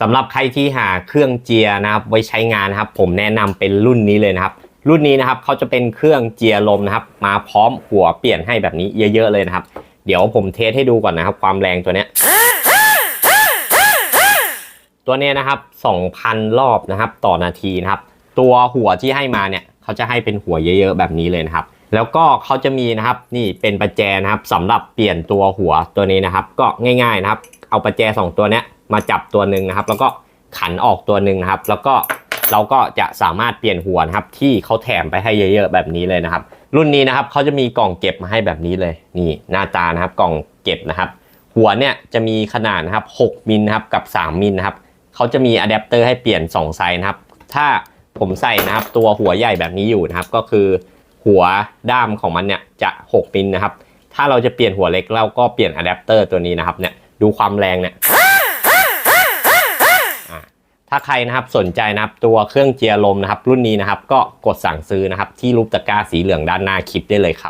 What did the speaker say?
สำหรับใครที่หาเครื่องเจียนะครับไว้ใช้งานนะครับ ผมแนะนำเป็นรุ่นนี้เลยนะครับ รุ่นนี้นะครับเขาจะเป็นเครื่องเจียลมนะครับ มาพร้อมหัวเปลี่ยนให้แบบนี้เยอะๆเลยนะครับ เดี๋ยวผมเทสให้ดูก่อนนะครับ ความแรงตัวเนี้ยตัวเนี้ยนะครับ 2,000 รอบนะครับ ต่อนาทีนะครับ ตัวหัวที่ให้มาเนี่ยเขาจะให้เป็นหัวเยอะๆแบบนี้เลยนะครับ แล้วก็เขาจะมีนะครับนี่เป็นประแจนะครับสำหรับเปลี่ยนตัวหัวตัวนี้นะครับ ก็ง่ายๆนะครับ เอาประแจสองตัวเนี้ย มาจับตัวหนึ่งนะครับ แล้วก็ขันออกตัวหนึ่งนะครับ แล้วก็เราก็จะสามารถเปลี่ยนหัวนะครับ ที่เขาแถมไปให้เยอะๆแบบนี้เลยนะครับ รุ่นนี้นะครับเขาจะมีกล่องเก็บมาให้แบบนี้เลยนี่หน้าตานะครับกล่องเก็บนะครับ หัวเนี่ยจะมีขนาดนะครับ 6มิลนะครับกับ 3มิลนะครับเขาจะมีอะแดปเตอร์ให้เปลี่ยน 2 ไซส์นะครับ ถ้าผมใส่นะครับ ตัวหัวใหญ่แบบนี้อยู่นะครับ ก็คือ หัวด้ามของมันเนี่ยจะ 6มิลนะครับ ถ้าเราจะเปลี่ยนหัวเล็กเราก็เปลี่ยนอะแดปเตอร์ตัวนี้นะครับเนี่ยดูความแรงเนี่ยาใครนะครับสนใจนะครับตัวเครื่องเจียร์ลมนะครับรุ่นนี้นะครับก็กดสั่งซื้อนะครับที่รูปตะกร้าสีเหลืองด้านหน้าคลิปได้เลยครับ